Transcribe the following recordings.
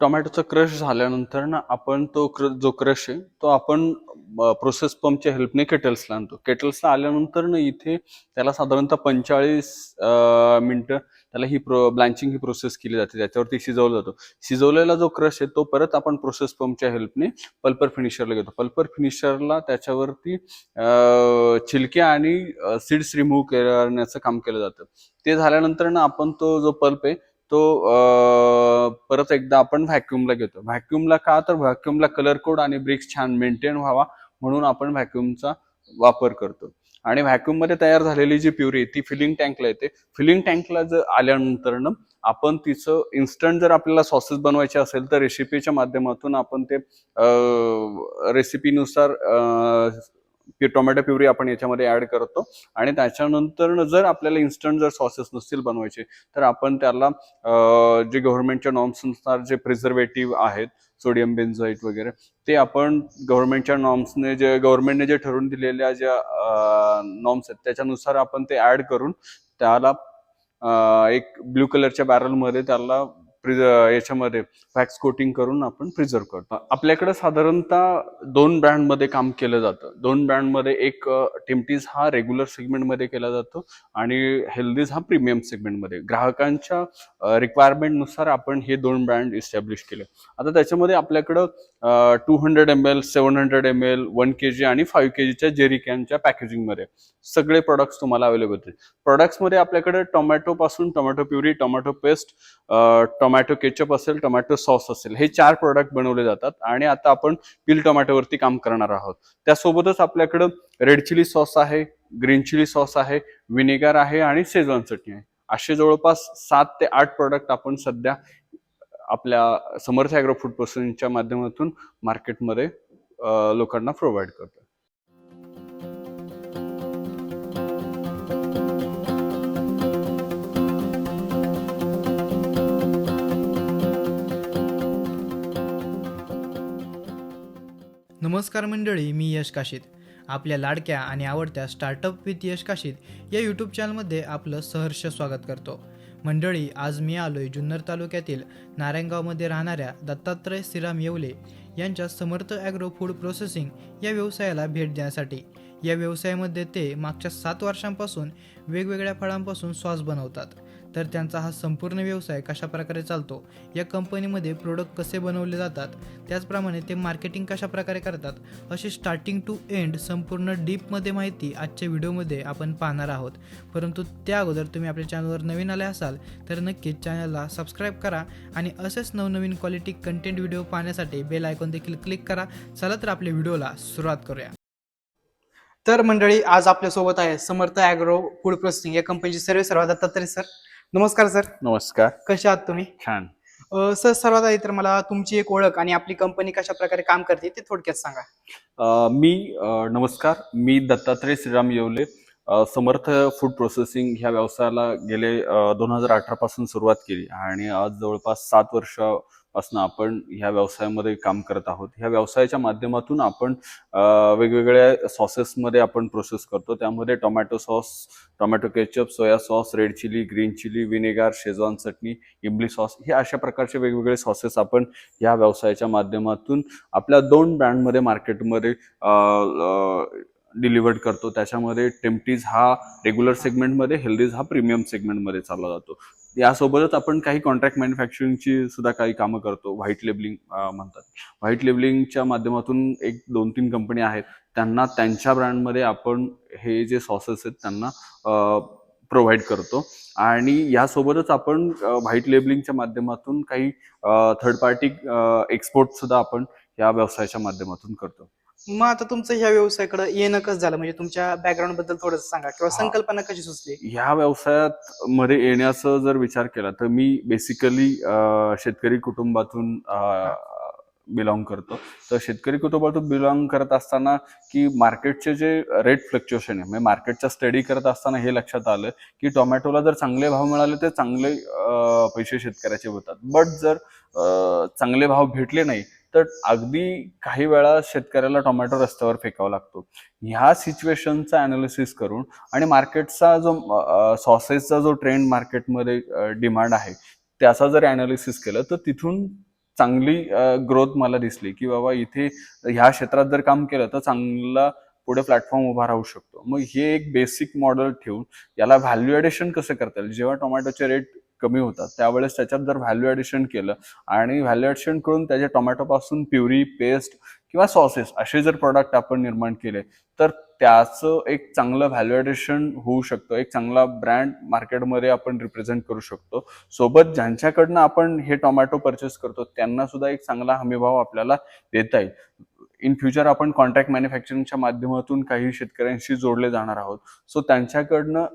टोमॅटोचा क्रश झाल्यानंतर ना आपण तो क्र जो क्रश आहे तो आपण प्रोसेस पंपच्या हेल्पने केटल्सला आणतो. केटल्सला आल्यानंतर ना इथे त्याला साधारणतः पंचेचाळीस मिनटं त्याला ही प्रो ब्लँचिंग ही प्रोसेस केली जाते. त्याच्यावरती शिजवला जातो. शिजवलेला जो क्रश आहे तो परत आपण प्रोसेस पंपच्या हेल्पने पल्पर फिनिशरला घेतो. पल्पर फिनिशरला त्याच्यावरती छिलके आणि सीड्स रिमूव्ह करण्याचं काम केलं जातं. ते झाल्यानंतर ना आपण तो जो पल्प आहे तो परत एकदा आपण व्हॅक्युमला घेतो. व्हॅक्युमला का? तर व्हॅक्युमला कलर कोड आणि ब्रिक्स छान मेंटेन व्हावा म्हणून आपण व्हॅक्युमचा वापर करतो. आणि व्हॅक्युममध्ये तयार झालेली जी प्युरी ती फिलिंग टँकला येते. फिलिंग टँकला जर आल्यानंतर आपण तिचं इन्स्टंट जर आपल्याला सॉसेस बनवायचे असेल तर रेसिपीच्या माध्यमातून आपण ते रेसिपीनुसार टोमॅटो प्युरी आपण याच्यामध्ये ऍड करतो. आणि त्याच्यानंतर जर आपल्याला इन्स्टंट जर सॉसेस नसतील बनवायचे तर आपण त्याला जे गव्हर्नमेंटच्या नॉर्म्सनुसार जे प्रिझर्वेटिव्ह आहेत सोडियम बेन्झॉईट वगैरे ते आपण गव्हर्नमेंटच्या नॉर्म्सने जे गव्हर्नमेंटने जे ठरवून दिलेल्या ज्या नॉर्म्स आहेत त्याच्यानुसार आपण ते ऍड करून त्याला एक ब्ल्यू कलरच्या बॅरलमध्ये त्याला याच्यामध्ये वॅक्स कोटिंग करून आपण प्रिझर्व करतो. आपल्याकडे साधारणतः दोन ब्रँडमध्ये काम केलं जातं. दोन ब्रँडमध्ये एक टिमटीज हा रेग्युलर सेगमेंटमध्ये केला जातो आणि हेल्दीज हा प्रीमियम सेगमेंटमध्ये ग्राहकांच्या रिक्वायरमेंटनुसार आपण हे दोन ब्रँड इस्टॅब्लिश केले. आता त्याच्यामध्ये आपल्याकडं two hundred M L seven hundred M L one K G आणि फाईव्ह के जीच्या जेरी कॅनच्या पॅकेजिंगमध्ये सगळे प्रोडक्ट्स तुम्हाला अवेलेबल आहेत. प्रोडक्ट्समध्ये आपल्याकडे टोमॅटो पासून tomato puree tomato paste tomato ketchup असेल टोमॅटो सॉस असेल हे चार प्रोडक्ट बनवले जातात आणि आता आपण पिल टोमॅटोवरती काम करणार आहोत. त्यासोबतच आपल्याकडं रेड चिली सॉस आहे ग्रीन चिली सॉस आहे व्हिनेगर आहे आणि शेजवान चटणी आहे. असे जवळपास सात ते आठ प्रोडक्ट आपण सध्या आपल्या समर्थ ॲग्रो फूड प्रोसेसिंगच्या माध्यमातून मार्केटमध्ये लोकांना प्रोव्हाइड करतो. नमस्कार मंडळी मी यश काशीत. आपल्या लाडक्या आणि आवडत्या स्टार्टअप विथ यश काशीत या यूट्यूब चॅनलमध्ये आपलं सहर्ष स्वागत करतो. मंडळी आज मी आलोय जुन्नर तालुक्यातील नारायणगावमध्ये राहणाऱ्या दत्तात्रय श्रीराम येवले यांच्या समर्थ ॲग्रो फूड प्रोसेसिंग या व्यवसायाला भेट देण्यासाठी. या व्यवसायामध्ये ते मागच्या सात वर्षांपासून वेगवेगळ्या फळांपासून सॉस बनवतात. तर त्यांचा हा संपूर्ण व्यवसाय कशा प्रकारे चालतो या कंपनीमध्ये प्रोडक्ट कसे बनवले जातात त्याचप्रमाणे ते मार्केटिंग कशा प्रकारे करतात अशी स्टार्टिंग टू एंड संपूर्ण डीपमध्ये माहिती आजच्या व्हिडिओमध्ये आपण पाहणार आहोत. परंतु त्या अगोदर तुम्ही आपल्या चॅनलवर नवीन आले असाल तर नक्कीच चॅनलला सबस्क्राईब करा आणि असेच नवनवीन क्वालिटी कंटेंट व्हिडिओ पाहण्यासाठी बेल आयकॉन देखील क्लिक करा. चला तर आपल्या व्हिडिओला सुरुवात करूया. तर मंडळी आज आपल्यासोबत आहे समर्थ ॲग्रो फूड प्रोसेसिंग या कंपनीचे सर्व सर्वात दत्तात्रय सर. नमस्कार सर. नमस्कार. कसे आहात तुम्ही? छान. सर सर्वात आधी तर मला तुमची एक ओळख आणि आपली कंपनी कशा प्रकारे काम करते ते थोडक्यात सांगा. मी नमस्कार. मी दत्तात्रय श्रीराम येवले. समर्थ फूड प्रोसेसिंग ह्या व्यवसायाला गेले दोन हजार अठरा पासून सुरुवात केली आणि आज जवळपास सात असणं आपण ह्या व्यवसायामध्ये काम करत आहोत. ह्या व्यवसायाच्या माध्यमातून आपण वेगवेगळ्या सॉसेसमध्ये आपण प्रोसेस करतो. त्यामध्ये tomato sauce tomato ketchup soya sauce red chilli green chilli vinegar Schezwan chutney इमली सॉस हे अशा प्रकारचे वेगवेगळे सॉसेस आपण ह्या व्यवसायाच्या माध्यमातून आपल्या दोन ब्रँडमध्ये मार्केटमध्ये डिलिव्हर्ड करतो. त्याच्यामध्ये टेम्पटीज हा रेग्युलर सेगमेंटमध्ये हेल्दीज हा प्रीमियम सेगमेंटमध्ये चालला जातो. यासोबतच आपण काही कॉन्ट्रॅक्ट मॅन्युफॅक्चरिंगची सुद्धा काही कामं करतो. व्हाईट लेबलिंग म्हणतात. व्हाईट लेबलिंगच्या माध्यमातून एक दोन तीन कंपनी आहेत. त्यांना त्यांच्या ब्रँडमध्ये आपण हे जे सॉसेस आहेत त्यांना प्रोव्हाइड करतो. आणि यासोबतच आपण व्हाईट लेबलिंगच्या माध्यमातून काही थर्ड पार्टी एक्सपोर्ट सुद्धा आपण या व्यवसायाच्या माध्यमातून करतो. मग आता तुमचं ह्या व्यवसायाकडे येणं कसं झालं? म्हणजे तुमच्या बॅकग्राऊंडबद्दल थोडंसं सांगा. किंवा हा. संकल्पना कशी सुचली? ह्या व्यवसायात मध्ये येण्याचा जर विचार केला तर मी बेसिकली शेतकरी कुटुंबातून बिलॉंग करतो. तर शेतकरी कुटुंबातून बिलॉंग करत असताना की मार्केटचे जे रेट फ्लक्च्युएशन आहे म्हणजे मार्केटचा स्टडी करत असताना हे लक्षात आलं की टोमॅटोला जर चांगले भाव मिळाले तर चांगले अं, पैसे शेतकऱ्याचे होतात. बट जर अं, चांगले भाव भेटले नाही तर अगदी काही वेळा शेतकऱ्याला टोमॅटो रस्त्यावर फेकावा लागतो. ह्या सिच्युएशनचा अनालिसिस करून आणि मार्केटचा जो सॉसेसचा जो ट्रेंड मार्केटमध्ये डिमांड आहे त्याचा जर अनालिसिस केलं तर तिथून चांगली ग्रोथ मला दिसली की बाबा इथे ह्या क्षेत्रात जर काम केलं तर चांगला पुढे प्लॅटफॉर्म उभा राहू शकतो. मग हे एक बेसिक मॉडेल ठेवून याला व्हॅल्यू ॲडिशन कसं करता येईल? जेव्हा टोमॅटोचे रेट कमी होतात. त्यावेळेस त्याच्यात जर व्हॅल्यू ॲडिशन केलं आणि व्हॅल्यू ॲडिशन करून त्याच्या टोमॅटोपासून प्युरी पेस्ट किंवा सॉसेस असे जर प्रोडक्ट आपण निर्माण केले तर त्याचं एक चांगलं व्हॅल्यू ॲडिशन होऊ शकतं. एक चांगला ब्रँड मार्केटमध्ये आपण रिप्रेझेंट करू शकतो. सोबत ज्यांच्याकडनं आपण हे टोमॅटो परचेस करतो त्यांना सुद्धा एक चांगला हमीभाव आपल्याला देता येईल. इन फ्युचर आपण कॉन्ट्रॅक्ट मॅन्युफॅक्चरिंगच्या माध्यमातून काही शेतकऱ्यांशी जोडले जाणार आहोत. सो त्यांच्याकडनं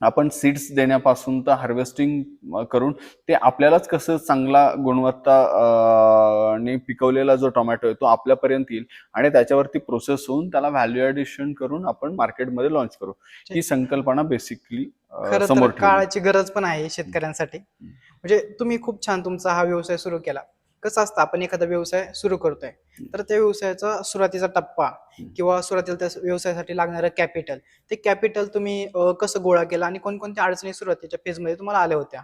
आपण सीड्स देण्यापासून तर हार्वेस्टिंग करून ते आपल्यालाच कसं चांगला गुणवत्ता ने पिकवलेला जो टोमॅटो आहे तो आपल्यापर्यंत येईल आणि त्याच्यावरती प्रोसेस होऊन त्याला व्हॅल्यू ॲडिशन करून आपण मार्केटमध्ये लॉन्च करू. ही संकल्पना बेसिकली समोर. काळाची गरज पण आहे शेतकऱ्यांसाठी. म्हणजे तुम्ही खूप छान तुमचा हा व्यवसाय सुरू केला. कसं असतं आपण एखादा व्यवसाय सुरू करतोय तर त्या व्यवसायाचा सुरुवातीचा टप्पा किंवा सुरुवातीला त्या व्यवसायासाठी लागणारं कॅपिटल ते कॅपिटल तुम्ही अं, कसं गोळा केलं आणि कोणकोणत्या अडचणी सुरुवातीच्या फेजमध्ये तुम्हाला आल्या होत्या?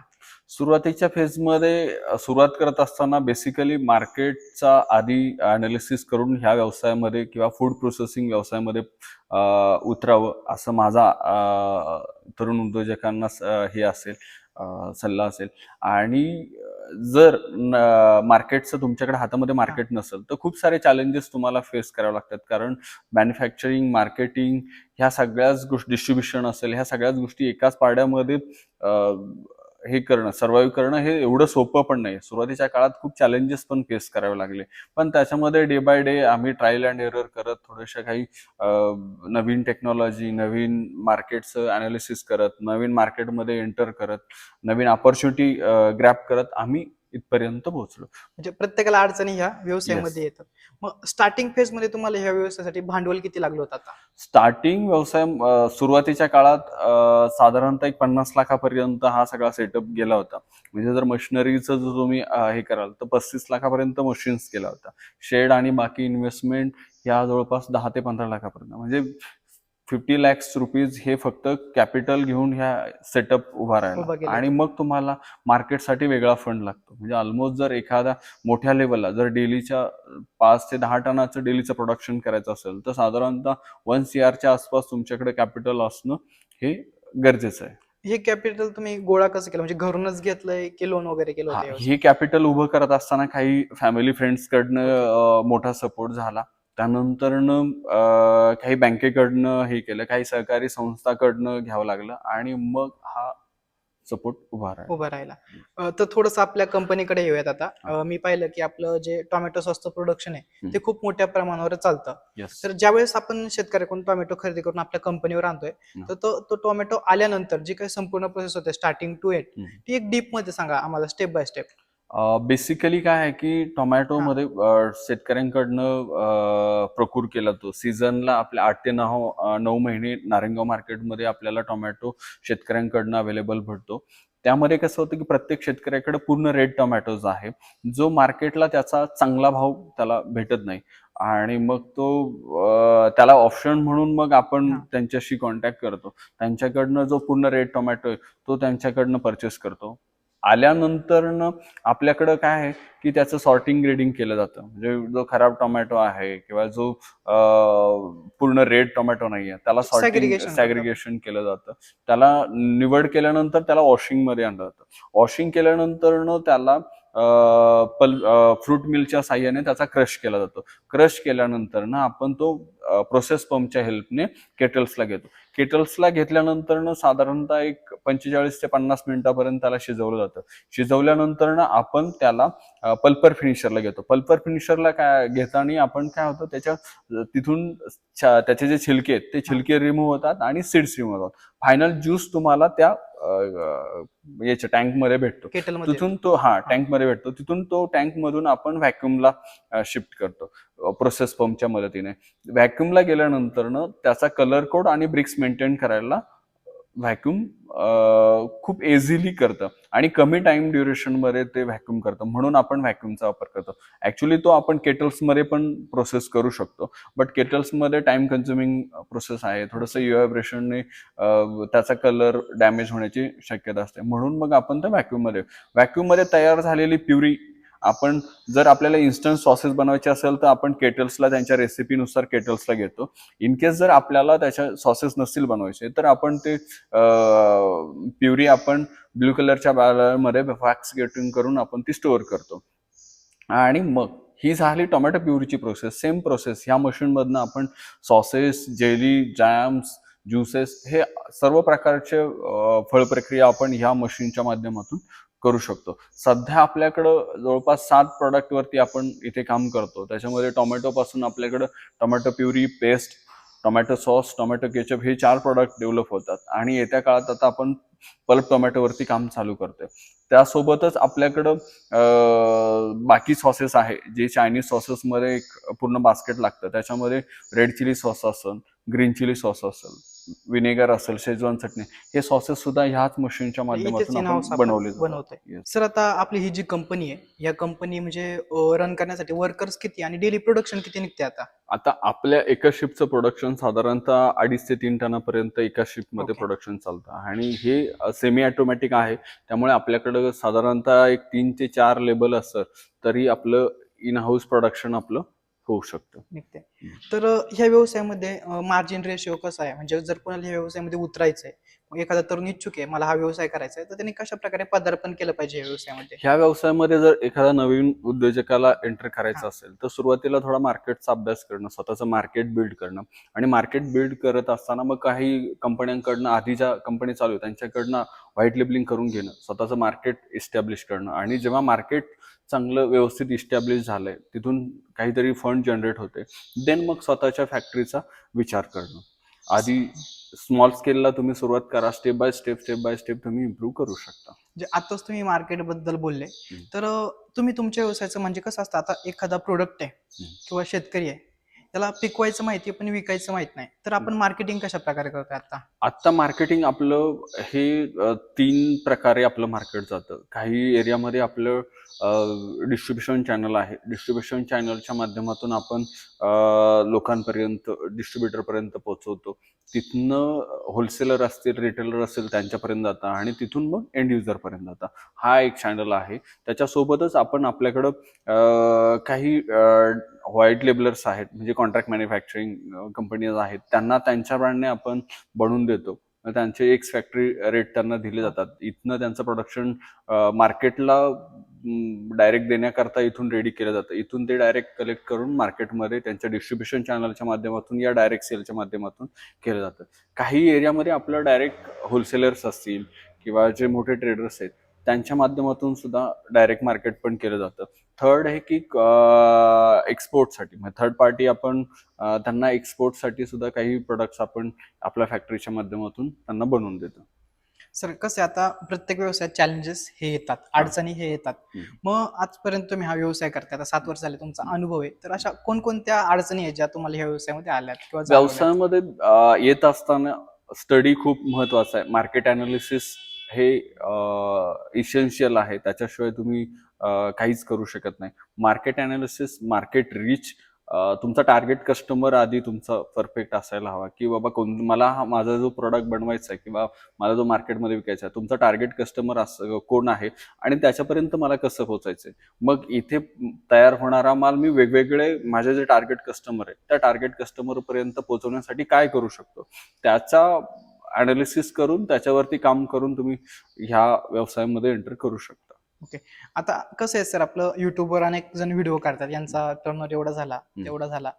सुरुवातीच्या फेजमध्ये अ, सुरुवात करत असताना बेसिकली मार्केटचा आधी अनालिसिस करून ह्या व्यवसायामध्ये किंवा फूड प्रोसेसिंग व्यवसायामध्ये अ, उतरावं असं माझा अ, तरुण उद्योजकांना स- हे असेल. सल्ला असेल. आणि जर मार्केटचं तुमच्याकडे हातामध्ये मार्केट नसेल तर खूप सारे चॅलेंजेस तुम्हाला फेस करावे लागतात. कारण मॅन्युफॅक्चरिंग मार्केटिंग ह्या सगळ्याच गोष्टी डिस्ट्रीब्युशन असेल ह्या सगळ्याच गोष्टी एकाच पाड्यामध्ये हे करणं सर्वाईव्ह करणं हे एवढं सोपं पण नाही सुरुवातीच्या काळात खूप चॅलेंजेस पण फेस करावे लागले. पण त्याच्यामध्ये डे बाय डे आम्ही ट्रायल अँड एरर करत थोडेशा काही नवीन टेक्नॉलॉजी नवीन मार्केटचं अनालिसिस करत नवीन मार्केटमध्ये एंटर करत नवीन ऑपॉर्च्युनिटी ग्रॅप करत आम्ही इथपर्यंत पोहोचलो. म्हणजे प्रत्येकाला अडचणी ह्या व्यवसायामध्ये येतात. मग स्टार्टिंग फेजमध्ये तुम्हाला ह्या व्यवसायासाठी भांडवल किती लागलं होतं आता? स्टार्टिंग व्यवसाय सुरुवातीच्या काळात साधारणतः एक पन्नास लाखापर्यंत हा सगळा सेटअप गेला होता. म्हणजे जर मशिनरीचं जर तुम्ही हे कराल तर पस्तीस लाखापर्यंत मशीन्स गेला होता. शेड आणि बाकी इन्व्हेस्टमेंट ह्या जवळपास दहा ते पंधरा लाखापर्यंत. म्हणजे फिफ्टी लॅक्स रुपीज हे फक्त कॅपिटल घेऊन ह्या सेटअप उभा राहिला. आणि मग तुम्हाला मार्केटसाठी वेगळा फंड लागतो. म्हणजे ऑलमोस्ट जर एखादा मोठ्या लेवलला जर डेलीच्या पाच ते दहा टनाचं डेलीचं प्रोडक्शन करायचं असेल तर साधारणतः वन सी आरच्या आसपास तुमच्याकडे कॅपिटल असणं हे गरजेचं आहे. हे कॅपिटल तुम्ही गोळा कसं केलं? म्हणजे घरूनच घेतलंय की लोन वगैरे केलं हा, कॅपिटल उभं करत असताना काही फॅमिली फ्रेंड्सकडनं मोठा सपोर्ट झाला. त्यानंतरनं काही बँकेकडनं हे केलं काही सहकारी संस्थाकडनं घ्यावं लागलं आणि मग हा सपोर्ट उभा राहिला उभा राहिला तर थोडंसं आपल्या कंपनीकडे येऊयात आता मी पाहिलं की आपलं जे टोमॅटो सॉसचं प्रोडक्शन आहे. ते खूप मोठ्या प्रमाणावर चालतं. तर ज्यावेळेस आपण शेतकऱ्याकडून टोमॅटो खरेदी करून आपल्या कंपनीवर आणतोय. तर तो तो टोमॅटो आल्यानंतर जी काही संपूर्ण प्रोसेस होते स्टार्टिंग टू हम्म. ती एक डीपमध्ये सांगा आम्हाला स्टेप बाय स्टेप बेसिकली काय आहे की टोमॅटोमध्ये शेतकऱ्यांकडनं प्रक्यूर केला तो. सीझनला आपल्या आठ ते नऊ नऊ महिने नारायणगाव मार्केटमध्ये आपल्याला टोमॅटो शेतकऱ्यांकडनं अवेलेबल भेटतो त्यामध्ये कसं होतं की प्रत्येक शेतकऱ्याकडे पूर्ण रेड टोमॅटोज आहे. जो मार्केटला त्याचा चांगला भाव त्याला भेटत नाही. आणि मग तो त्याला ऑप्शन म्हणून मग आपण. त्यांच्याशी कॉन्टॅक्ट करतो. त्यांच्याकडनं जो पूर्ण रेड टोमॅटो आहे तो त्यांच्याकडनं परचेस करतो. आल्यानंतरनं आपल्याकडं काय आहे की त्याचं सॉर्टिंग ग्रेडिंग केलं जातं. म्हणजे जो खराब टोमॅटो आहे किंवा जो पूर्ण रेड टोमॅटो नाही आहे त्याला सॉर्टिंग. सॅग्रिगेशन केलं जातं. त्याला निवड केल्यानंतर त्याला वॉशिंगमध्ये आणलं जातं. वॉशिंग केल्यानंतरनं त्याला पल फ्रूट मिलच्या साह्याने त्याचा क्रश केला जातो. क्रश केल्यानंतर ना आपण तो प्रोसेस पंपच्या हेल्पने केटल्सला घेतो. केटल्सला घेतल्यानंतर साधारणतः एक पंचेचाळीस ते पन्नास मिनिटापर्यंत त्याला शिजवलं जातं. शिजवल्यानंतर ना आपण त्याला पल्पर फिनिशरला घेतो. पल्पर फिनिशरला काय घेताना आपण काय होतं त्याच्या तिथून त्याचे जे छिलके आहेत ते छिलके रिमूव्ह होतात आणि सीड्स रिमूव्ह होतात. फायनल ज्यूस तुम्हाला त्या याच्या टँकमध्ये भेटतो. केटलमध्ये तिथून तो हा टँकमध्ये भेटतो. तिथून तो टँक मधून आपण व्हॅक्युमला शिफ्ट करतो प्रोसेस पंपच्या मदतीने. व्हॅक्युमला गेल्यानंतर त्याचा कलर कोड आणि ब्रिक्स मेंटेन करायला व्हॅक्युम खूप इझिली करतं. आणि कमी टाइम ड्युरेशनमध्ये ते व्हॅक्युम करतं. म्हणून आपण व्हॅक्युमचा वापर करतो. ऍक्च्युली तो आपण केटल्समध्ये पण प्रोसेस करू शकतो. बट केटल्समध्ये टाइम कन्झ्युमिंग प्रोसेस आहे. थोडंसं युएब्रेशनने त्याचा कलर डॅमेज होण्याची शक्यता असते. म्हणून मग आपण ते व्हॅक्यूममध्ये व्हॅक्यूममध्ये तयार झालेली प्युरी आपण जर आपल्याला इन्स्टंट सॉसेस बनवायचे असेल तर आपण केटल्सला त्यांच्या रेसिपीनुसार केटल्सला घेतो. इन केस जर आपल्याला त्याच्या सॉसेस नसतील बनवायचे तर आपण ते प्युरी आपण ब्ल्यू कलरच्या बॅलरमध्ये वॅक्स गेटिंग करून आपण ती स्टोअर करतो. आणि मग ही झाली टोमॅटो प्युरीची प्रोसेस सेम प्रोसेस ह्या मशीनमधनं आपण सॉसेस जेली जॅम्स ज्युसेस हे सर्व प्रकारचे फळ प्रक्रिया आपण ह्या मशीनच्या माध्यमातून करू शकतो. सध्या आपल्याकडं जवळपास सात प्रॉडक्टवरती आपण इथे काम करतो. त्याच्यामध्ये टोमॅटोपासून आपल्याकडं tomato puree paste tomato sauce tomato ketchup हे चार प्रॉडक्ट डेव्हलप होतात. आणि येत्या काळात आता आपण पल्प टोमॅटोवरती काम चालू करतोय. त्यासोबतच आपल्याकडं बाकी सॉसेस आहे. जे चायनीज सॉसेसमध्ये एक पूर्ण बास्केट लागतं. त्याच्यामध्ये रेड चिली सॉस असेल ग्रीन चिली सॉस असेल विनेगर असेल शेजवान चटणी हे सॉसेस सुद्धा ह्याच मशीनच्या माध्यमातून आपण बनवले Yes. सर आता आपली ही जी कंपनी आहे या कंपनी म्हणजे रन करण्यासाठी वर्कर्स किती आणि डेली प्रोडक्शन किती निघते आता? आता आपल्या एका शिफ्टचं प्रोडक्शन साधारणतः अडीच ते तीन टनापर्यंत एका Okay. प्रोडक्शन चालतं. आणि हे सेमी ऑटोमॅटिक आहे. त्यामुळे आपल्याकडं साधारणतः एक तीन ते चार लेबल असतं. तरी आपलं इन हाऊस प्रोडक्शन आपलं होऊ शकतं. निघते तर ह्या व्यवसायामध्ये मार्जिन रेशिओ कसा आहे? म्हणजे जर कोणाला ह्या व्यवसायामध्ये उतरायचं आहे एखादा तरुण इच्छुक आहे मला हा व्यवसाय करायचा आहे तर त्यांनी कशा प्रकारे पदार्पण केलं पाहिजे या व्यवसायामध्ये? ह्या व्यवसायामध्ये जर एखादा नवीन उद्योजकाला एंटर करायचं. असेल तर सुरुवातीला थोडा मार्केटचा अभ्यास करणं स्वतःचं मार्केट बिल्ड करणं. आणि मार्केट बिल्ड करत असताना मग काही कंपन्यांकडनं आधी ज्या कंपनी चालू आहे त्यांच्याकडनं व्हाईट लेबलिंग करून घेणं स्वतःचं मार्केट इस्टॅब्लिश करणं. आणि जेव्हा मार्केट चांगलं व्यवस्थित इस्टॅब्लिश झालंय तिथून काहीतरी फंड जनरेट होते देन मग स्वतःच्या फॅक्टरीचा विचार करणं. आधी स्मॉल स्केलला तुम्ही सुरुवात करा step by step step by step तुम्ही इम्प्रूव्ह करू शकता म्हणजे आताच तुम्ही मार्केटबद्दल बोलले. तर तुम्ही तुमच्या व्यवसायाचं म्हणजे कसं असतं आता एखादा प्रोडक्ट आहे. किंवा शेतकरी आहे त्याला पिकवायचं माहिती पण विकायचं माहीत नाही. तर आपण मार्केटिंग कशा प्रकारे करतोय आता? आत्ता मार्केटिंग आपलं हे तीन प्रकारे आपलं मार्केट जातं. काही एरियामध्ये आपलं डिस्ट्रीब्युशन चॅनल आहे. डिस्ट्रीब्युशन चॅनलच्या माध्यमातून आपण लोकांपर्यंत डिस्ट्रीब्युटरपर्यंत पोहोचवतो. तिथनं होलसेलर असतील रिटेलर असतील त्यांच्यापर्यंत जातं आणि तिथून मग एंड युजरपर्यंत जातं. हा एक चॅनल आहे. त्याच्यासोबतच आपण आपल्याकडं काही व्हाईट लेबलर्स आहेत म्हणजे कॉन्ट्रॅक्ट मॅन्युफॅक्चरिंग कंपनीज आहेत त्यांना त्यांच्या ब्रँडने आपण बनवून देतो. त्यांचे एक्स फॅक्टरी रेट त्यांना दिले जातात. इथनं त्यांचं प्रोडक्शन मार्केटला डायरेक्ट देण्याकरता इथून रेडी केलं जातं. इथून ते डायरेक्ट कलेक्ट करून मार्केटमध्ये त्यांच्या डिस्ट्रीब्युशन चॅनलच्या माध्यमातून या डायरेक्ट सेलच्या माध्यमातून केलं जातं. काही एरियामध्ये आपलं डायरेक्ट होलसेलर्स असतील किंवा जे मोठे ट्रेडर्स आहेत त्यांच्या माध्यमातून सुद्धा डायरेक्ट मार्केट पण केलं जातं. थर्ड आहे की एक्सपोर्टसाठी थर्ड पार्टी आपण त्यांना एक्सपोर्टसाठी सुद्धा काही प्रोडक्ट्स आपण आपल्या फॅक्टरीच्या माध्यमातून त्यांना बनवून देतो. सर कसं आता प्रत्येक व्यवसायात चॅलेंजेस हे येतात अडचणी हे येतात. मग आजपर्यंत तुम्ही हा व्यवसाय करताय आता सात वर्ष झाले तुमचा अनुभव आहे. तर अशा कोणकोणत्या अडचणी आहेत ज्या तुम्हाला ह्या व्यवसायामध्ये आल्यात किंवा? व्यवसायामध्ये येत असताना स्टडी खूप महत्त्वाचा आहे. मार्केट अनालिसिस हे इसेन्शियल आहे. त्याच्याशिवाय तुम्ही काहीच करू शकत नाही. मार्केट अनालिसिस मार्केट रिच तुमचा टार्गेट कस्टमर आधी तुमचा परफेक्ट असायला हवा की बाबा कोण मला हा माझा जो प्रोडक्ट बनवायचा आहे किंवा मला जो मार्केटमध्ये विकायचा आहे तुमचा टार्गेट कस्टमर असं कोण आहे आणि त्याच्यापर्यंत मला कसं पोहोचायचंय? मग इथे तयार होणारा माल मी वेगवेगळे माझे जे टार्गेट कस्टमर आहे त्या टार्गेट कस्टमरपर्यंत पोहोचवण्यासाठी काय करू शकतो? त्याचा अनालिसिस करून त्याच्यावरती काम करून तुम्ही ह्या व्यवसायामध्ये एंटर करू शकता. आता कसं आहे सर आपलं युट्यूबवर अनेक जण व्हिडिओ काढतात. यांचा टर्नर एवढा झाला तेवढा झाला.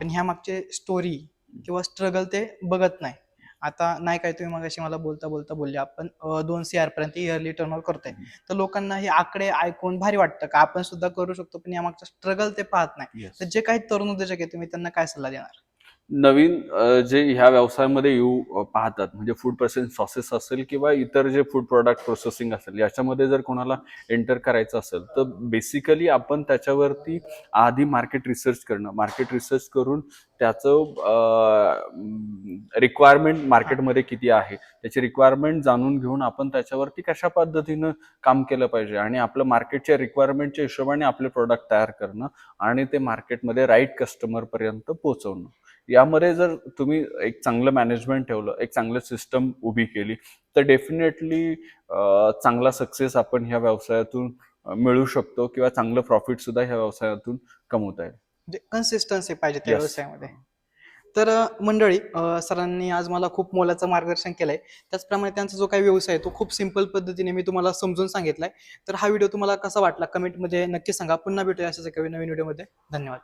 पण ह्या मागचे स्टोरी किंवा स्ट्रगल ते बघत नाही. आता नाही काय तुम्ही मगाशी मला बोलता बोलता बोलले आपण दोन सी आर पर्यंत इयरली टर्नओव्हर करतोय. हम्म. तर लोकांना हे आकडे ऐकून भारी वाटतं का? आपण सुद्धा करू शकतो पण या मागचा स्ट्रगल ते पाहत नाही. तर जे काही तरुण उद्योजक आहे तुम्ही त्यांना काय सल्ला देणार? नवीन जे ह्या व्यवसायामध्ये येऊ पाहतात म्हणजे फूड प्रोसेसिंग सॉसेस असेल किंवा इतर जे फूड प्रोडक्ट प्रोसेसिंग असेल याच्यामध्ये जर कोणाला एंटर करायचं असेल तर बेसिकली आपण त्याच्यावरती आधी मार्केट रिसर्च करणं मार्केट रिसर्च करून त्याचं रिक्वायरमेंट मार्केटमध्ये किती आहे? त्याची रिक्वायरमेंट जाणून घेऊन आपण त्याच्यावरती कशा पद्धतीनं काम केलं पाहिजे? आणि आपलं मार्केटच्या रिक्वायरमेंटच्या हिशोबाने आपले प्रोडक्ट तयार करणं आणि ते मार्केटमध्ये राईट कस्टमरपर्यंत पोहोचवणं. यामध्ये जर तुम्ही एक चांगलं मॅनेजमेंट ठेवलं एक चांगलं सिस्टम उभी केली तर डेफिनेटली चांगला सक्सेस आपण ह्या व्यवसायातून मिळू शकतो किंवा चांगलं प्रॉफिट सुद्धा ह्या व्यवसायातून कमवता येईल. म्हणजे कन्सिस्टन्सी पाहिजे त्या Yes. व्यवसायामध्ये. तर अ, मंडळी अ, सरांनी आज मला खूप मोलाचं मार्गदर्शन केलंय. त्याचप्रमाणे त्यांचा जो काही व्यवसाय आहे तो खूप सिंपल पद्धतीने मी तुम्हाला समजून सांगितलाय. तर हा व्हिडिओ तुम्हाला कसा वाटला? कमेंटमध्ये नक्की सांगा. पुन्हा भेटूया अशाच एका नवीन व्हिडिओमध्ये. धन्यवाद.